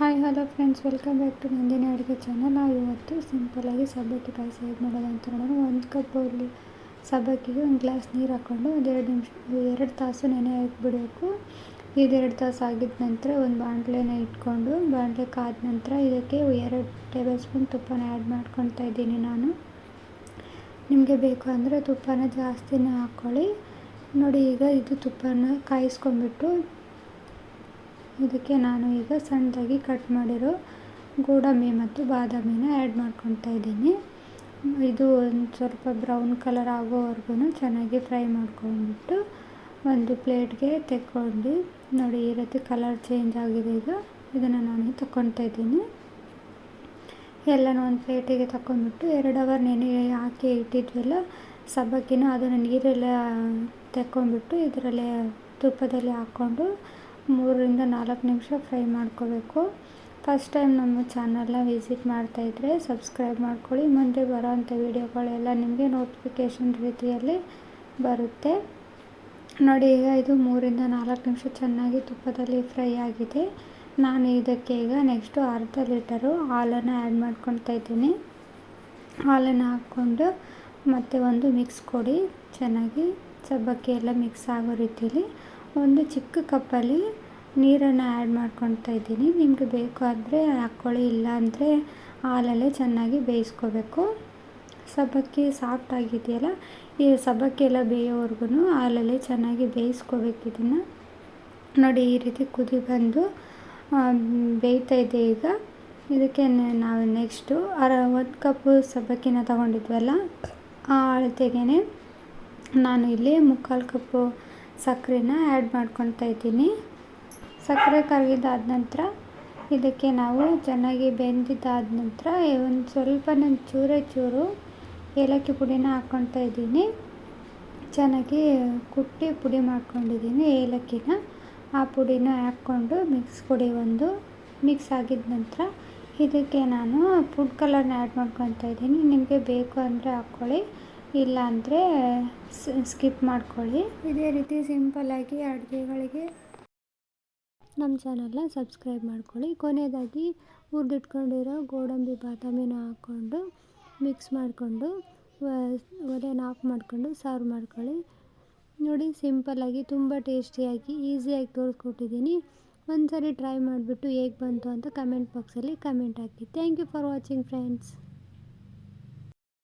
Hi hello friends welcome back to Nandini ಅಡುಗೆ channel ನಾವು ಇವತ್ತು ಸಿಂಪಲಾಗಿ ಸಬ್ಬಕ್ಕಿ ಪಾಯಸ ಹೇಗೆ ಮಾಡೋದು ಅಂತ ನೋಡೋಣ. ಒಂದು ಕಪ್ ಬೌಲಿ ಸಬ್ಬಕ್ಕಿಗೆ ಒಂದು ಗ್ಲಾಸ್ ನೀರು ಹಾಕ್ಕೊಂಡು ಒಂದು ಎರಡು ನಿಮಿಷ, ಎರಡು ತಾಸು ನೆನೆ ಹಾಕಿಬಿಡಬೇಕು ಎರಡು ತಾಸು ಆಗಿದ ನಂತರ ಒಂದು ಬಾಣಲೆನ ಇಟ್ಕೊಂಡು, ಬಾಣಲೆ ಕಾದ ನಂತರ ಇದಕ್ಕೆ ಎರಡು ಟೇಬಲ್ ಸ್ಪೂನ್ ತುಪ್ಪನ ಆ್ಯಡ್ ಮಾಡ್ಕೊತಾ ಇದ್ದೀನಿ ನಾನು. ನಿಮಗೆ ಬೇಕು ಅಂದರೆ ತುಪ್ಪನ ಜಾಸ್ತಿನೇ ಹಾಕ್ಕೊಳ್ಳಿ ನೋಡಿ ಈಗ ಇದು ತುಪ್ಪನ ಕಾಯಿಸ್ಕೊಂಬಿಟ್ಟು ಇದಕ್ಕೆ ನಾನು ಈಗ ಸಣ್ಣದಾಗಿ ಕಟ್ ಮಾಡಿರೋ ಗೋಡಂಬಿ ಮತ್ತು ಬಾದಾಮಿನ ಆ್ಯಡ್ ಮಾಡ್ಕೊತಾ ಇದ್ದೀನಿ. ಇದು ಒಂದು ಸ್ವಲ್ಪ ಬ್ರೌನ್ ಕಲರ್ ಆಗೋವರೆಗೂ ಚೆನ್ನಾಗಿ ಫ್ರೈ ಮಾಡ್ಕೊಂಡ್ಬಿಟ್ಟು ಒಂದು ಪ್ಲೇಟ್ಗೆ ತೆಕ್ಕೊಂಡು ನೋಡಿ ಈ ರೀತಿ ಕಲರ್ ಚೇಂಜ್ ಆಗಿದೆ ಈಗ ಇದನ್ನು ನಾನು ತಗೊತಾ ಇದ್ದೀನಿ. ಎಲ್ಲನೂ ಒಂದು ಪ್ಲೇಟಿಗೆ ತಗೊಂಡ್ಬಿಟ್ಟು ಎರಡು ಅವರ್ ನೆನೆ ಹಾಕಿ ಇಟ್ಟಿದ್ವಲ್ಲ, ಸಬ್ಬಕ್ಕಿನ ಅದನ್ನು ನೀರೆಲ್ಲ ತೆಕ್ಕೊಂಡ್ಬಿಟ್ಟು ಇದರಲ್ಲೇ ತುಪ್ಪದಲ್ಲಿ ಹಾಕ್ಕೊಂಡು ಮೂರರಿಂದ ನಾಲ್ಕು ನಿಮಿಷ ಫ್ರೈ ಮಾಡ್ಕೋಬೇಕು. ಫಸ್ಟ್ ಟೈಮ್ ನಮ್ಮ ಚಾನಲ್ನ ವಿಸಿಟ್ ಮಾಡ್ತಾಯಿದ್ರೆ ಸಬ್ಸ್ಕ್ರೈಬ್ ಮಾಡ್ಕೊಳ್ಳಿ. ಮುಂದೆ ಬರೋವಂಥ ವೀಡಿಯೋಗಳೆಲ್ಲ ನಿಮಗೆ ನೋಟಿಫಿಕೇಷನ್ ರೀತಿಯಲ್ಲಿ ಬರುತ್ತೆ. ನೋಡಿ, ಈಗ ಇದು ಮೂರಿಂದ ನಾಲ್ಕು ನಿಮಿಷ ಚೆನ್ನಾಗಿ ತುಪ್ಪದಲ್ಲಿ ಫ್ರೈ ಆಗಿದೆ. ನಾನು ಇದಕ್ಕೆ ಈಗ ನೆಕ್ಸ್ಟು ಅರ್ಧ ಲೀಟರು ಹಾಲನ್ನು ಆ್ಯಡ್ ಮಾಡ್ಕೊತಾ ಇದ್ದೀನಿ. ಹಾಲನ್ನು ಹಾಕ್ಕೊಂಡು ಮತ್ತು ಒಂದು ಮಿಕ್ಸ್ ಕೊಡಿ. ಚೆನ್ನಾಗಿ ಸಬ್ಬಕ್ಕಿ ಎಲ್ಲ ಮಿಕ್ಸ್ ಆಗೋ ರೀತಿಯಲ್ಲಿ ಒಂದು ಚಿಕ್ಕ ಕಪ್ಪಲ್ಲಿ ನೀರನ್ನು ಆ್ಯಡ್ ಮಾಡ್ಕೊತಾ ಇದ್ದೀನಿ. ನಿಮಗೆ ಬೇಕು ಆದರೆ ಹಾಕ್ಕೊಳ್ಳಿ ಇಲ್ಲ ಅಂದರೆ ಹಾಲಲ್ಲೇ ಚೆನ್ನಾಗಿ ಬೇಯಿಸ್ಕೋಬೇಕು. ಸಬ್ಬಕ್ಕಿ ಸಾಫ್ಟ್ ಆಗಿದೆಯಲ್ಲ, ಈ ಸಬ್ಬಕ್ಕಿ ಎಲ್ಲ ಬೇಯೋವರೆಗೂ ಹಾಲಲ್ಲೇ ಚೆನ್ನಾಗಿ ಬೇಯಿಸ್ಕೋಬೇಕು ಇದನ್ನು. ನೋಡಿ, ಈ ರೀತಿ ಕುದಿ ಬಂದು ಬೇಯ್ತಾ ಇದೆ ಈಗ. ಇದಕ್ಕೆ ನಾವು ನೆಕ್ಸ್ಟು ಅರ, ಒಂದು ಕಪ್ಪು ಸಬ್ಬಕ್ಕಿನ ತಗೊಂಡಿದ್ವಲ್ಲ, ಆ ಅಳತೆಗೆ ನಾನು ಇಲ್ಲಿ ಮುಕ್ಕಾಲು ಕಪ್ಪು ಸಕ್ಕರೆನ ಆ್ಯಡ್ ಮಾಡ್ಕೊತಾ ಇದ್ದೀನಿ. ಸಕ್ಕರೆ ಕರಗಿದಾದ ನಂತರ ಇದಕ್ಕೆ ನಾವು ಚೆನ್ನಾಗಿ ಬೆಂದಿದ್ದಾದ ನಂತರ ಒಂದು ಸ್ವಲ್ಪ ನಾನು ಚೂರೇ ಚೂರು ಏಲಕ್ಕಿ ಪುಡಿನ ಹಾಕ್ಕೊತಾ ಇದ್ದೀನಿ. ಚೆನ್ನಾಗಿ ಕುಟ್ಟಿ ಪುಡಿ ಮಾಡ್ಕೊಂಡಿದ್ದೀನಿ ಏಲಕ್ಕಿನ. ಆ ಪುಡಿನ ಹಾಕ್ಕೊಂಡು ಮಿಕ್ಸ್ ಪುಡಿ ಒಂದು ಮಿಕ್ಸ್ ಆಗಿದ ನಂತರ ಇದಕ್ಕೆ ನಾನು ಫುಡ್ ಕಲರ್ನ ಆ್ಯಡ್ ಮಾಡ್ಕೊತಾ ಇದ್ದೀನಿ. ನಿಮಗೆ ಬೇಕು ಅಂದರೆ ಹಾಕ್ಕೊಳ್ಳಿ ಇಲ್ಲ ಅಂದರೆ ಸ್ಕಿಪ್ ಮಾಡ್ಕೊಳ್ಳಿ. ಇದೇ ರೀತಿ ಸಿಂಪಲ್ಲಾಗಿ ಅಡುಗೆಗಳಿಗೆ ನಮ್ಮ ಚಾನಲ್ನ ಸಬ್ಸ್ಕ್ರೈಬ್ ಮಾಡ್ಕೊಳ್ಳಿ. ಕೊನೆಯದಾಗಿ ಹುರಿದಿಟ್ಕೊಂಡಿರೋ ಗೋಡಂಬಿ ಬಾದಾಮಿನ ಹಾಕ್ಕೊಂಡು ಮಿಕ್ಸ್ ಮಾಡಿಕೊಂಡು ಒಲೆನ ಆಫ್ ಮಾಡಿಕೊಂಡು ಸರ್ವ್ ಮಾಡ್ಕೊಳ್ಳಿ. ನೋಡಿ ಸಿಂಪಲ್ಲಾಗಿ ತುಂಬ ಟೇಸ್ಟಿಯಾಗಿ ಈಸಿಯಾಗಿ ತೋರಿಸ್ಕೊಟ್ಟಿದ್ದೀನಿ. ಒಂದು ಸರಿ ಟ್ರೈ ಮಾಡಿಬಿಟ್ಟು ಹೇಗೆ ಬಂತು ಅಂತ ಕಮೆಂಟ್ ಬಾಕ್ಸಲ್ಲಿ comment hockey. Thank you for watching friends